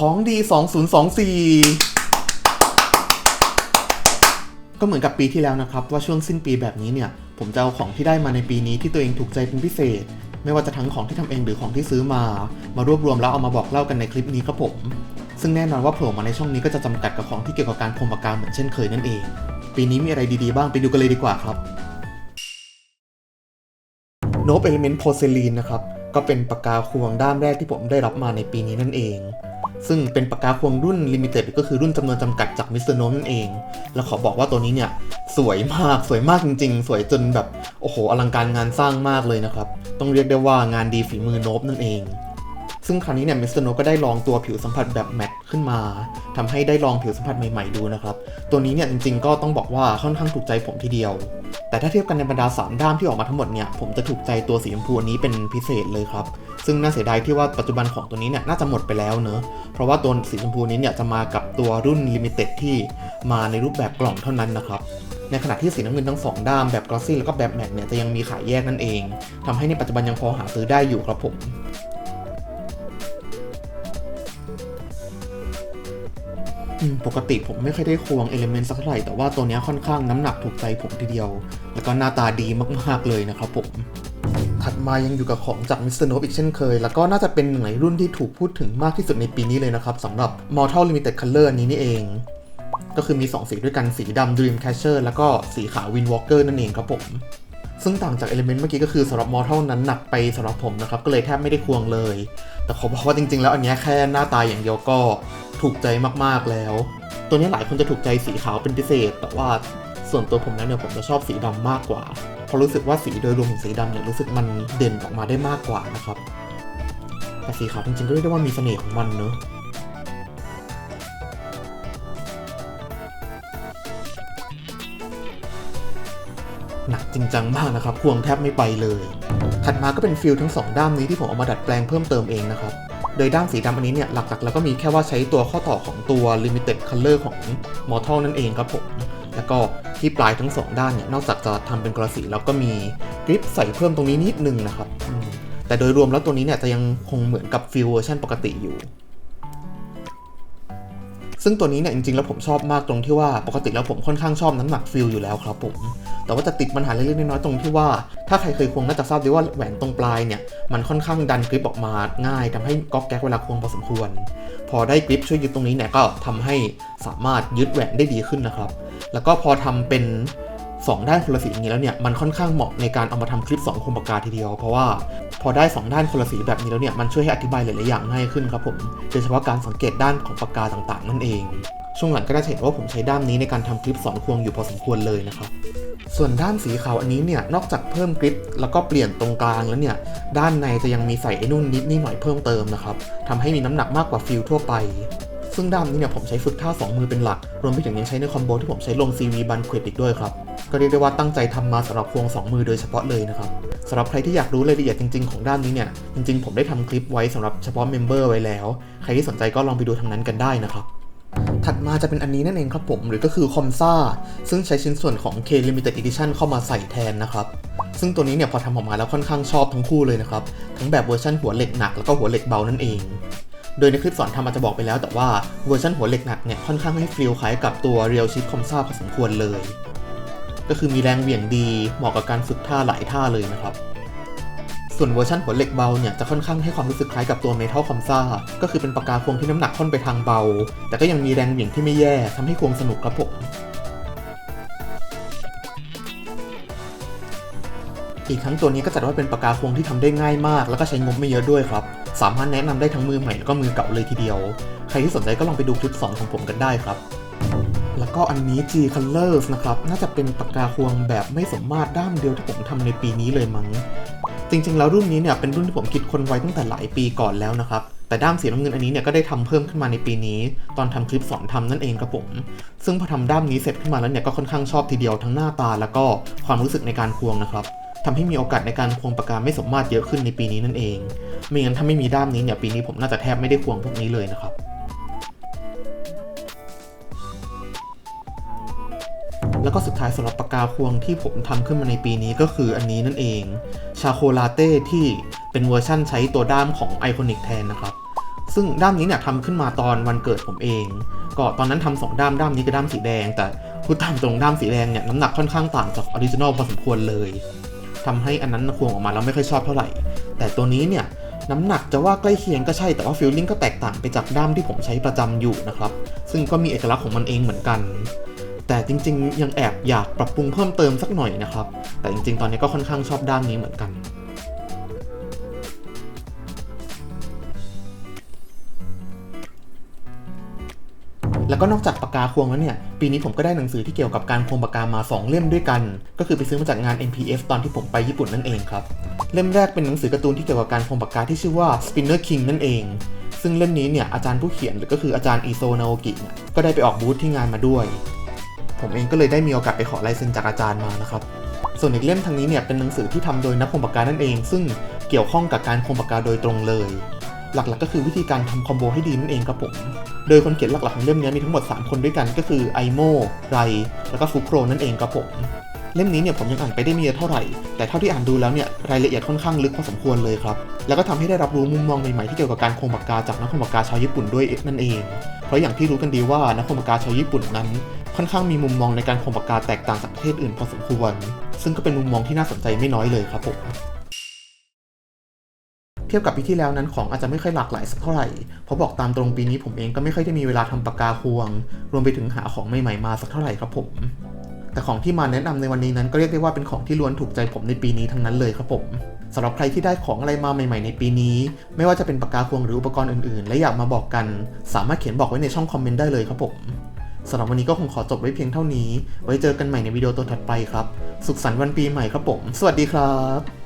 ของดี 2024 ก็เหมือนกับปีที่แล้วนะครับ ว่าช่วงสิ้นปีแบบนี้เนี่ย ผมจะเอาของที่ได้มาในปีนี้ที่ตัวเองถูกใจเป็นพิเศษ ไม่ว่าจะทั้งของที่ทำเองหรือของที่ซื้อมา มารวบรวมแล้วเอามาบอกเล่ากันในคลิปนี้ครับผม ซึ่งแน่นอนว่าโผล่มาในช่องนี้ก็จะจำกัดกับของที่เกี่ยวกับการพรมปากกาเหมือนเช่นเคยนั่นเอง ปีนี้มีอะไรดีๆบ้างไปดูกันเลยดีกว่าครับโนบเอลิเมนต์โพเซลีนนะครับก็เป็นปากกาควงด้ามแรกที่ผมได้รับมาในปีนี้นั่นเอง ซึ่งเป็นปากกาควงรุ่นลิมิเต็ดก็คือรุ่นจำนวนจำกัดจากมิสเตอร์โนนั่นเอง แล้วขอบอกว่าตัวนี้เนี่ย สวยมากสวยมากจริง ๆ สวยจนแบบ โอ้โห อลังการงานสร้างมากเลยนะครับ ต้องเรียกได้ว่างานดีฝีมือโนบนั่นเอง ซึ่งคราวนี้เนี่ยมิสเตอร์โนก็ได้ลองตัวผิวสัมผัสแบบแมตต์ขึ้นมาทำให้ได้ลองผิวสัมผัสใหม่ๆดูนะครับ ตัวนี้เนี่ยจริงๆก็ต้องบอกว่าค่อนข้างถูกใจผมทีเดียว แต่ถ้าเทียบกันในบรรดา 3 ด้ามที่ออกมาทั้งหมดเนี่ยผมจะถูกใจตัวสีชมพูนี้เป็นพิเศษเลยครับ ซึ่งน่าเสียดายที่ว่าปัจจุบันของตัวนี้เนี่ยน่าจะหมดไปแล้วเนอะเพราะว่าตัวสีชมพูนี้เนี่ยจะมากับตัวรุ่นลิมิเต็ดที่มาในรูปแบบกล่องเท่านั้นนะครับในขณะที่สีน้ำเงินทั้งสองด้ามแบบกลอสซี่แล้วก็แบบแมตต์เนี่ยจะยังมีขายแยกนั่นเองทำให้ในปัจจุบันยังพอหาซื้อได้อยู่ครับผม ปกติผมไม่ค่อยได้ควงเอลิเมนต์สักเท่าไหร่แต่ว่าตัวนี้ค่อนข้างน้ำหนักถูกใจผมทีเดียว แล้วก็หน้าตาดีมากๆเลยนะครับผม ถัดมายังอยู่กับของจาก Mr. Nope อีกเช่นเคย แล้วก็น่าจะเป็นหนึ่งในรุ่นที่ถูกพูดถึงมากที่สุดในปีนี้เลยนะครับสำหรับ Mortal Limited Color อันนี้นี่เอง ก็คือมี 2 สีด้วยกันสีดำ Dreamcatcher แล้วก็สีขาว Windwalker นั่นเองครับผมซึ่งต่างจากเอลิเมนต์เมื่อกี้ก็คือสำหรับ Mortal นั้นหนักไปสำหรับผมนะครับ ก็เลยแทบไม่ได้ควงเลย แต่ขอบอกว่าจริงๆ แล้วอันนี้แค่หน้าตาอย่างเดียวก็ ถูกใจมากๆแล้ว ตัวนี้หลายคนจะถูกใจสีขาวเป็นพิเศษ แต่ว่าส่วนตัวผมแล้วเนี่ยผมจะชอบสีดำมากกว่า เพราะรู้สึกว่าสีโดยรวมของสีดำเนี่ยรู้สึกมันเด่นออกมาได้มากกว่านะครับ แต่สีขาวจริงๆก็เรียกได้ว่ามีเสน่ห์ของมันเนอะหนักจริงจังมากนะครับควงแทบไม่ไปเลย ถัดมาก็เป็นฟิลทั้งสองด้ามนี้ที่ผมเอามาดัดแปลงเพิ่มเติมเองนะครับ โดยด้ามสีดำอันนี้เนี่ยหลักๆ แล้วก็มีแค่ว่าใช้ตัวข้อต่อของตัว limited color ของ mortal นั่นเองครับผม แล้วก็ที่ปลายทั้งสองด้านเนี่ยนอกจากจะทำเป็นกระสีแล้วก็มีกริปใส่เพิ่มตรงนี้นิดนึงนะครับ แต่โดยรวมแล้วตัวนี้เนี่ยจะยังคงเหมือนกับฟิลเวอร์ชันปกติอยู่ ซึ่งตัวนี้เนี่ยจริงๆแล้วผมชอบมากตรงที่ว่าปกติแล้วผมค่อนข้างชอบน้ำหนักฟิลอยู่แล้วครับผม แต่ว่าจะติดปัญหาเล็กๆน้อยๆตรงที่ว่า ถ้าใครเคยควงน่าจะทราบดีว่าแหวนตรงปลายเนี่ยมันค่อนข้างดันกริปออกมาง่ายทำให้ก๊อกแก๊กเวลาควงพอสมควร พอได้กริปช่วยยึดตรงนี้เนี่ยก็ทำให้สามารถยึดแหวนได้ดีขึ้นนะครับ แล้วก็พอทำเป็น 2 ด้านคนละสีอย่างนี้แล้วเนี่ยมันค่อนข้างเหมาะในการเอามาทำคลิป2คมปากกาทีเดียว เพราะว่าพอได้ 2 ด้านคนละสีแบบนี้แล้วเนี่ยมันช่วยให้อธิบายหลาย ๆ อย่างง่ายขึ้นครับผมโดยเฉพาะการสังเกตด้านของปากกาต่าง ๆ นั่นเอง ช่วงหลังก็ได้เห็นว่าผมใช้ด้ามนี้ในการทำคลิปสอนควงอยู่พอสมควรเลยนะครับส่วนด้านสีขาวอันนี้เนี่ยนอกจากเพิ่มกริปแล้วก็เปลี่ยนตรงกลางแล้วเนี่ยด้านในจะยังมีใส่ไอ้นุ่นนิดนี่หน่อยเพิ่มเติมนะครับทำให้มีน้ำหนักมากกว่าฟิลทั่วไป ซึ่งด้ามนี้เนี่ยผมใช้ฝึกท่าสองมือเป็นหลัก รวมไปถึงยังใช้ในคอมโบที่ผมใช้ลง CV บันเควดอีกด้วยครับ ก็เรียกได้ว่าตั้งใจทำมาสำหรับควงสองมือโดยเฉพาะเลยนะครับสำหรับใครที่อยากรู้รายละเอียดจริงๆของด้านนี้เนี่ย จริงๆผมได้ทำคลิปไว้สำหรับเฉพาะเมมเบอร์ไว้แล้ว ใครที่สนใจก็ลองไปดูทางนั้นกันได้นะครับถัดมาจะเป็นอันนี้นั่นเองครับผม หรือก็คือคอมซ่าซึ่งใช้ชิ้นส่วนของ K Limited Edition เข้ามาใส่แทนนะครับ ซึ่งตัวนี้เนี่ยพอทำออกมาแล้วค่อนข้างชอบทั้งคู่เลยนะครับ ทั้งแบบเวอร์ชันหัวเหล็กหนักแล้วก็หัวเหล็กเบานั่นเอง โดยในคลิปสอนทำอาจจะบอกไปแล้วแต่ว่าเวอร์ชันหัวเหล็กหนักเนี่ยค่อนข้างให้ฟีลคล้ายกับตัว Real Chip คอมซ่าพอสมควรเลย ก็คือมีแรงเหวี่ยงดีเหมาะกับการฝึกท่าหลายท่าเลยนะครับส่วนเวอร์ชันหัวเหล็กเบาเนี่ยจะค่อนข้างให้ความรู้สึกคล้ายกับตัวเมทัลคอมซ่าก็คือเป็นปากกาควงที่น้ำหนักค่อนไปทางเบา แต่ก็ยังมีแรงเหวี่ยงที่ไม่แย่ทำให้ควงสนุกครับผมอีกทั้งตัวนี้ก็จัดว่าเป็นปากกาควงที่ทำได้ง่ายมาก แล้วก็ใช้งบไม่เยอะด้วยครับ สามารถแนะนำได้ทั้งมือใหม่แล้วก็มือเก่าเลยทีเดียว ใครที่สนใจก็ลองไปดูคลิปสอนของผมกันได้ครับ แล้วก็อันนี้ G Colors นะครับ น่าจะเป็นปากกาควงแบบไม่สมมาตรด้ามเดียวที่ผมทำในปีนี้เลยมั้ง จริงๆ แล้วรุ่นนี้เนี่ยเป็นรุ่นที่ผมคิดคนไว้ตั้งแต่หลายปีก่อนแล้วนะครับแต่ด้ามสีน้ำเงินอันนี้เนี่ยก็ได้ทำเพิ่มขึ้นมาในปีนี้ ตอนทำคลิปสอนทำนั่นเองครับผม ซึ่งพอทำด้ามนี้เสร็จขึ้นมาแล้วเนี่ยก็ค่อนข้างชอบทีเดียวทั้งหน้าตา แล้วก็ความรู้สึกในการควงนะครับ ทำให้มีโอกาสในการควงปากกาไม่สมมาตรเยอะขึ้นในปีนี้นั่นเองไม่งั้นถ้าไม่มีด้ามนี้เนี่ยปีนี้ผมน่าจะแทบไม่ได้ควงพวกนี้เลยนะครับแล้วก็สุดท้ายสำหรับปากกาควงที่ผมทำขึ้นมาในปีนี้ก็คืออันนี้นั่นเอง ชาโคลาเต้ที่เป็นเวอร์ชั่นใช้ตัวด้ามของไอคอนิกแทนนะครับ ซึ่งด้ามนี้เนี่ยทำขึ้นมาตอนวันเกิดผมเอง ก็ตอนนั้นทำสองด้ามด้ามนี้คือด้ามสีแดง แต่พูดตามตรงด้ามสีแดงเนี่ยน้ำหนักค่อนข้างต่างจากออริจินอลพอสมควรเลย ทำให้อันนั้นควงออกมาแล้วไม่ค่อยชอบเท่าไหร่ แต่ตัวนี้เนี่ยน้ำหนักจะว่าใกล้เคียงก็ใช่แต่ว่าฟิลลิ่งก็แตกต่างไปจากด้ามที่ผมใช้ประจำอยู่นะครับ ซึ่งก็มีเอกลักษณ์ของมันเองเหมือนกัน แต่จริง ๆ ยังแอบอยากปรับปรุงเพิ่มเติมสักหน่อยนะครับ แต่จริง ๆ ตอนนี้ก็ค่อนข้างชอบด้ามนี้เหมือนกัน แล้วก็นอกจากปากกาควงแล้วเนี่ย ปีนี้ผมก็ได้หนังสือที่เกี่ยวกับการควงปากกามา 2 เล่มด้วยกัน ก็คือไปซื้อมาจากงาน NPF ตอนที่ผมไปญี่ปุ่นนั่นเองครับ เล่มแรกเป็นหนังสือการ์ตูนที่เกี่ยวกับการควงปากกาที่ชื่อว่า Spinner King นั่นเอง ซึ่งเล่มนี้เนี่ยอาจารย์ผู้เขียนหรือก็คืออาจารย์อิโซนาโอกิเนี่ยก็ได้ไปออกบูธที่งานมาด้วย ผมเองก็เลยได้มีโอกาสไปขอลายเซ็นจากอาจารย์มานะครับส่วนอีกเล่มทางนี้เนี่ยเป็นหนังสือที่ทำโดยนักควงปากกานั่นเอง ซึ่งเกี่ยวข้องกับการควงปากกาโดยตรงเลย หลักๆก็คือวิธีการทำคอมโบให้ดีนั่นเองครับผม โดยคนเขียนหลักๆของเล่มนี้มีทั้งหมด 3 คนด้วยกันก็คือไอโมไร แล้วก็ฟุโครนั่นเองครับผม เล่มนี้เนี่ยผมยังอ่านไปได้ไมีเยอะเท่าไหร่ แต่เท่าที่อ่านดูแล้วเนี่ยรายละเอียดค่อนข้างลึกพอสมควรเลยครับ แล้วก็ทำให้ได้รับรู้มุมมองใหม่ๆที่เกี่ยวกับการควงปากกาจากนักควงปากกาชาวญี่ปุ่นด้วยนั่นเอง เพราะอย่างที่รู้กันดีว่านักควงปากกาชาวญี่ปุ่นนั้นค่อนข้างมีมุมมองในการควงปากกาแตกต่างจากประเทศอื่นพอสมควร ซึ่งก็เป็นมุมมองที่น่าสนใจไม่น้อยเลยครับผม ทียบกับปีที่แล้วนั้นของอาจจะไม่ค่อยหลากหลายสักเท่าไหร่ เพราะบอกตามตรงปีนี้ผมเองก็ไม่ค่อยได้มีเวลาทำปากกาควง รวมไปถึงหาของใหม่ๆมาสักเท่าไหร่ครับผม แต่ของที่มาแนะนำในวันนี้นั้นก็เรียกได้ว่าเป็นของที่ล้วนถูกใจผมในปีนี้ทั้งนั้นเลยครับผมสำหรับใครที่ได้ของอะไรมาใหม่ๆในปีนี้ ไม่ว่าจะเป็นปากกาควงหรืออุปกรณ์อื่นๆ และอยากมาบอกกัน สามารถเขียนบอกไว้ในช่องคอมเมนต์ได้เลยครับผมสำหรับวันนี้ก็คงขอจบไว้เพียงเท่านี้ ไว้เจอกันใหม่ในวิดีโอตัวถัดไปครับ สุขสันต์วันปีใหม่ครับผม สวัสดีครับ